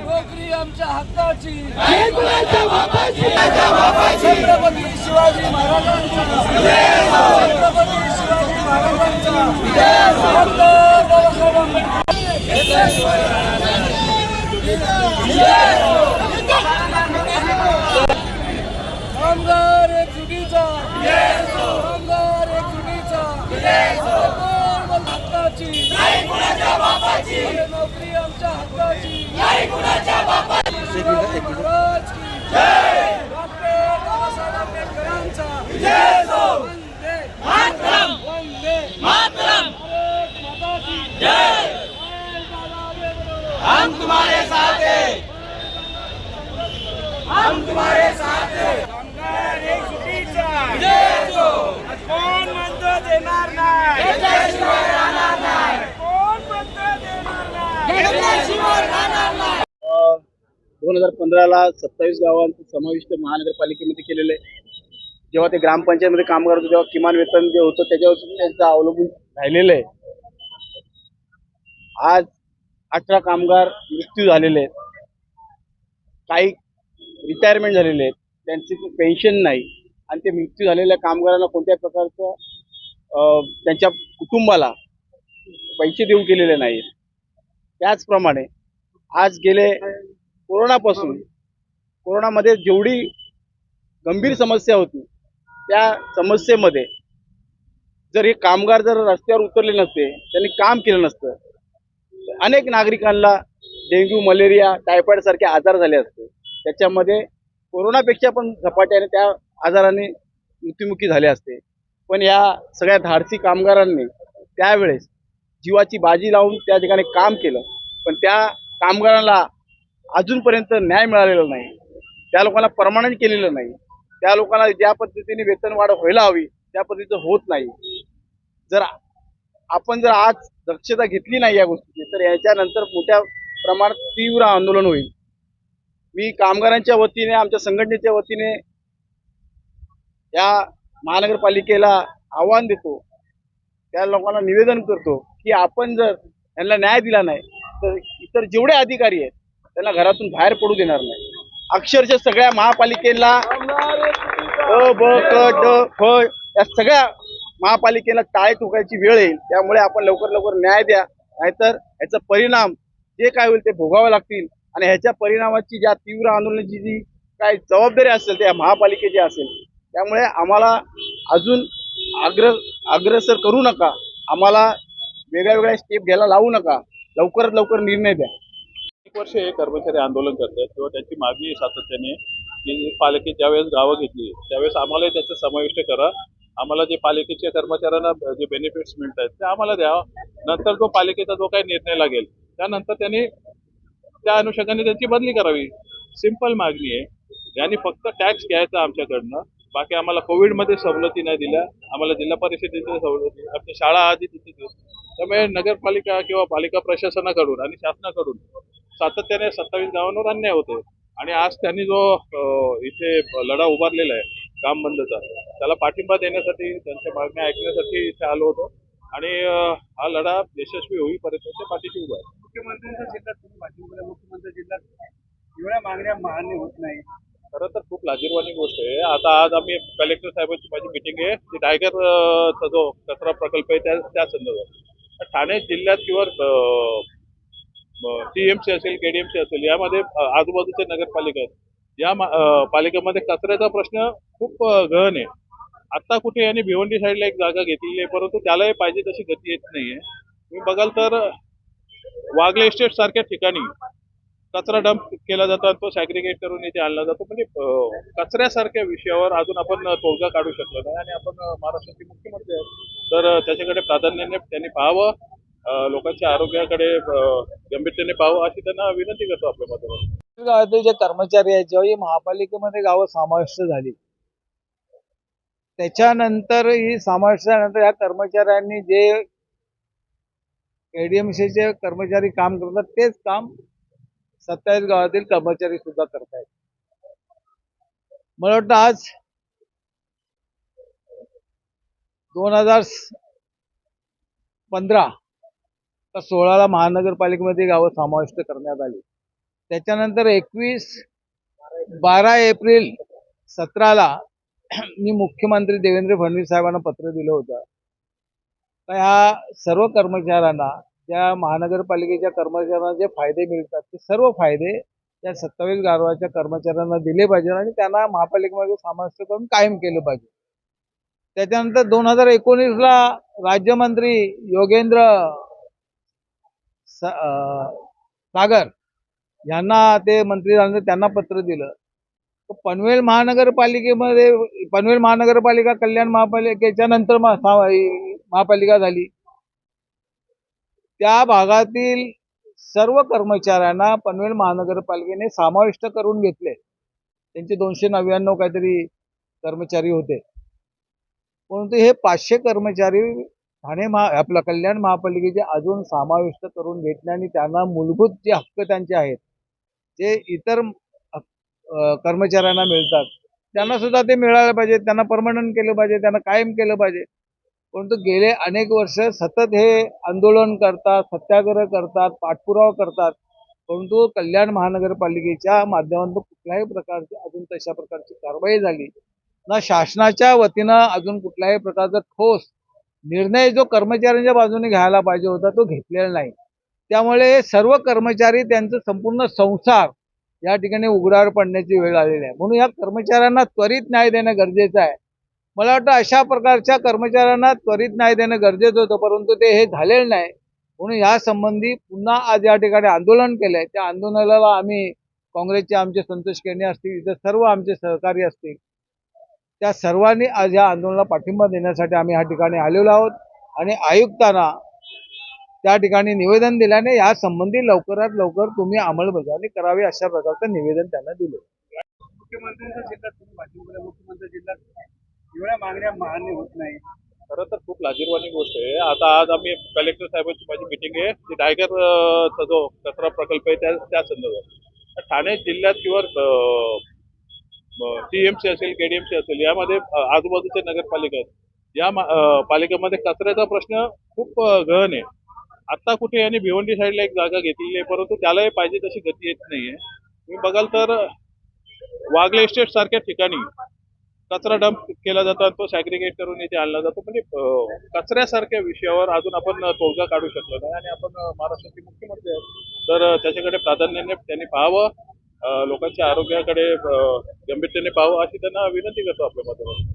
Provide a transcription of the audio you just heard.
नोकरी आमच्या हक्काची. छत्रपती शिवाजी महाराजांचा छत्रपती शिवाजी महाराजांचा डॉक्टर बाबासाहेब आंबेडकर कामगार एक चुकीचा कामगार एक चुकीचा कोण बोल हक्काची नोकरी आमच्या हक्काची. महाराज की डॉक्टर बाबासाहेब आंबेडकरांचा. वंदे. वंदे. भारत माता की जय दादा बेबरो. कामगार एक चुकीचा कोण म्हणतो देणार नाही कोण म्हणतो देणार नाही दोन हजार पंधराला सत्तावीस गावांचं समाविष्ट महानगरपालिकेमध्ये केलेलं. आहे जेव्हा ते ग्रामपंचायतमध्ये काम करत होते तेव्हा किमान वेतन जे होतं त्याच्यावर त्यांचं अवलंबून राहिलेलं आहे. आज अठरा कामगार मृत्यू झालेले आहेत. काही रिटायरमेंट झालेले आहेत. त्यांची पेन्शन नाही. आणि ते मृत्यू झालेल्या कामगारांना कोणत्याही प्रकारचं त्यांच्या कुटुंबाला पैसे देऊ केलेले नाहीत. त्याचप्रमाणे आज गेले कोरोनापासून कोरोनामध्ये जेवढी गंभीर समस्या होती त्या समस्येमध्ये जर हे कामगार जर रस्त्यावर उतरले नसते त्यांनी काम केलं नसतं अनेक नागरिकांना डेंग्यू मलेरिया टायफॉइड सारखे आजार झाले असते. त्याच्यामध्ये कोरोनापेक्षा पण झपाट्याने त्या आजाराने मृत्युमुखी झाले असते. पण या सगळ्या धाडसी कामगारांनी त्यावेळेस जीवाची बाजी लावून त्या ठिकाणी काम केलं. पण त्या कामगारांना अजूनपर्यंत न्याय मिळालेला नाही. त्या लोकांना परमानंट केलेलं नाही. त्या लोकांना ज्या पद्धतीने वेतनवाढ व्हायला हवी त्या पद्धतीचं होत नाही. जर आपण जर आज दक्षता घेतली नाही या गोष्टीची तर याच्यानंतर मोठ्या प्रमाणात तीव्र आंदोलन होईल. मी कामगारांच्या वतीने आमच्या संघटनेच्या वतीने या महानगरपालिकेला आव्हान देतो. त्या लोकांना निवेदन करतो की आपण जर यांना न्याय दिला नाही तर इतर जेवढे अधिकारी आहेत त्यांना घरातून बाहेर पडू देणार नाही. अक्षरशः सगळ्या महापालिकेला अ ब क ड फ या सगळ्या महापालिकेला टाळे ठोकायची वेळ येईल. त्यामुळे आपण लवकर लवकर न्याय द्या. नाहीतर ह्याचा परिणाम जे काय होईल ते भोगावे लागतील. आणि ह्याच्या परिणामाची ज्या तीव्र आंदोलनाची जी काय जबाबदारी असेल त्या महापालिकेची असेल. त्यामुळे आम्हाला अजून अग्र अग्रसर करू नका. आम्हाला वेगळ्या वेगळ्या स्टेप घ्यायला लावू नका. लवकरात लवकर निर्णय द्या. एक वर्ष हे कर्मचारी आंदोलन करतात किंवा त्यांची मागणी आहे सातत्याने की पालिकेत ज्यावेळेस गावं घेतली त्यावेळेस आम्हालाही त्याचं समाविष्ट करा. आम्हाला जे पालिकेच्या कर्मचाऱ्यांना जे बेनिफिट्स मिळत आहेत ते आम्हाला द्या. नंतर जो पालिकेचा जो काही निर्णय लागेल त्यानंतर त्यांनी त्या अनुषंगाने त्यांची बदली करावी. सिंपल मागणी आहे. यांनी फक्त टॅक्स घ्यायचा आमच्याकडनं बाकी आम्हाला कोविडमध्ये सवलती नाही दिल्या आम्हाला जिल्हा परिषदेच्या सवलती आमच्या शाळा आधी तिथे त्यामुळे नगरपालिका किंवा पालिका प्रशासनाकडून आणि शासनाकडून सातत्याने सत्तावीस गावांवर अन्याय होतोय आणि आज त्यांनी जो इथे लढा उभारलेला आहे काम बंदचा त्याला पाठिंबा देण्यासाठी त्यांच्या मागण्या ऐकण्यासाठी इथे आलो होतो. आणि हा लढा यशस्वी होईपर्यंत ते पाठीशी उभा आहे. मुख्यमंत्र्यांच्या जिल्ह्यात पाठिंबा मुख्यमंत्री जिल्ह्यात एवढ्या मागण्या मान्य होत नाही. खरं तर खूप लाजीरवाणी गोष्ट आहे. आता आज आम्ही कलेक्टर साहेबांची माझी मिटिंग आहे. ती टायगर चा जो कचरा प्रकल्प आहे त्या त्या संदर्भात. ठाणे जिल्ह्यात किंवा टीएमसी असेल केडीएमसी असेल यामध्ये आजूबाजूचे नगरपालिका आहेत. या पालिकेमध्ये कचऱ्याचा प्रश्न खूप गहन आहे. आता कुठे यांनी भिवंडी साईडला एक जागा घेतलेली आहे परंतु त्यालाही पाहिजे तशी गती येत नाहीये. तुम्ही बघाल तर वागले इस्टेट सारख्या ठिकाणी कचरा डंप केला जातो आणि तो सॅग्रिगेट करून इथे आणला जातो. म्हणजे कचऱ्यासारख्या विषयावर अजून आपण तोडगा काढू शकलो नाही. आणि आपण महाराष्ट्राचे मुख्यमंत्री आहेत. तर त्याच्याकडे प्राधान्याने त्यांनी पाहावं. लोकांच्या आरोग्याकडे गंभीरतेने पाहावं अशी त्यांना विनंती करतो आपल्या माध्यमातून. गावातील जे कर्मचारी आहेत जेव्हा महापालिकेमध्ये गावं समाविष्ट झाली त्याच्यानंतर ही समाविष्ट झाल्यानंतर या कर्मचाऱ्यांनी जे एडीएमसीचे कर्मचारी काम करतात तेच काम सत्तावीस गावातील कर्मचारी सुद्धा करतायत. मला वाटतं आज दोन हजार पंधरा तर सोळाला महानगरपालिकेमध्ये गावं समाविष्ट करण्यात आली. त्याच्यानंतर एकवीस बारा एप्रिल सतराला मी मुख्यमंत्री देवेंद्र फडणवीस साहेबांना पत्र दिलं होतं. तर ह्या सर्व कर्मचाऱ्यांना ज्या महानगरपालिकेच्या कर्मचाऱ्यांना जे फायदे मिळतात ते सर्व फायदे त्या सत्तावीस गारवाच्या कर्मचाऱ्यांना दिले पाहिजे आणि त्यांना महापालिकेमध्ये समाविष्ट करून कायम केलं पाहिजे. त्याच्यानंतर दोन हजार एकोणीसला राज्यमंत्री योगेंद्र सागर यांना ते मंत्री झाल्यानंतर त्यांना पत्र दिलं. तर पनवेल महानगरपालिकेमध्ये पनवेल महानगरपालिका कल्याण महापालिकेच्या नंतर महापालिका झाली. त्या भागातील सर्व कर्मचाऱ्यांना पनवेल महानगरपालिकेने समाविष्ट करून घेतले. त्यांचे दोनशे नव्याण्णव काहीतरी कर्मचारी होते. परंतु हे पाचशे कर्मचारी ठाणे महा आपलं कल्याण महापालिकेचे अजून समाविष्ट करून घेतले आणि त्यांना मूलभूत जे हक्क त्यांचे आहेत जे इतर कर्मचाऱ्यांना मिळतात त्यांना सुद्धा ते मिळालं पाहिजे त्यांना परमनंट केलं पाहिजे त्यांना कायम केलं पाहिजे. परंतु गेले अनेक वर्ष सतत हे आंदोलन करतात सत्याग्रह करतात पाठपुरावा करतात परंतु कल्याण महानगरपालिकेच्या माध्यमातून कुठल्याही प्रकारची अजून तशा प्रकारची कारवाई झाली. ना शासनाच्या वतीनं अजून कुठल्याही प्रकारचा ठोस निर्णय जो कर्मचाऱ्यांच्या बाजूने घ्यायला पाहिजे होता तो घेतलेला नाही. त्यामुळे सर्व कर्मचारी त्यांचं संपूर्ण संसार या ठिकाणी उघडावर पडण्याची वेळ आलेली आहे. म्हणून या कर्मचाऱ्यांना त्वरित न्याय देणं गरजेचं आहे. मला वाटतं अशा प्रकारच्या कर्मचाऱ्यांना त्वरित न्याय देणं गरजेचं होतं परंतु ते हे झालेलं नाही. म्हणून या संबंधी पुन्हा आज या ठिकाणी आंदोलन केलं आहे त्या आंदोलनाला आम्ही काँग्रेसचे आमचे संतोष केणे असतील इतर सर्व आमचे सहकारी असतील त्या सर्वांनी आज या आंदोलनाला पाठिंबा देण्यासाठी आम्ही या ठिकाणी आलेलो आहोत. आणि आयुक्तांना त्या ठिकाणी निवेदन दिल्याने या संबंधी लवकरात लवकर तुम्ही अंमलबजावणी करावी अशा प्रकारचं निवेदन त्यांना दिलं. मुख्यमंत्र्यांच्या जिल्ह्यात तुम्ही पाठिंबा मुख्यमंत्री जिल्ह्यात एवढ्या मागण्या मान्य होत नाही. खरं तर खूप लाजीरवाणी गोष्ट आहे. आता आज आम्ही कलेक्टर साहेबांची माझी मिटिंग आहे. ती जो कचरा प्रकल्प आहे त्या त्या संदर्भात. ठाणे जिल्ह्यात किंवा टीएमसी असेल केडीएमसी असेल यामध्ये आजूबाजूचे नगरपालिका आहेत. या पालिकेमध्ये कचऱ्याचा प्रश्न खूप गहन आहे. आता कुठे यांनी भिवंडी साईडला एक जागा घेतलेली आहे परंतु त्यालाही पाहिजे तशी गती येत नाहीये. तुम्ही बघाल तर वागले इस्टेट सारख्या ठिकाणी कचरा डंप केला जातो तो सॅग्रिगेट करून इथे आणला जातो. म्हणजे कचऱ्यासारख्या विषयावर अजून आपण तोडगा काढू शकलो नाही. आणि आपण महाराष्ट्राचे मुख्यमंत्री आहेत. तर त्याच्याकडे प्राधान्याने त्यांनी पाहावं. लोकांच्या आरोग्याकडे गंभीरतेने पाहावं अशी त्यांना विनंती करतो आपल्या माध्यमातून.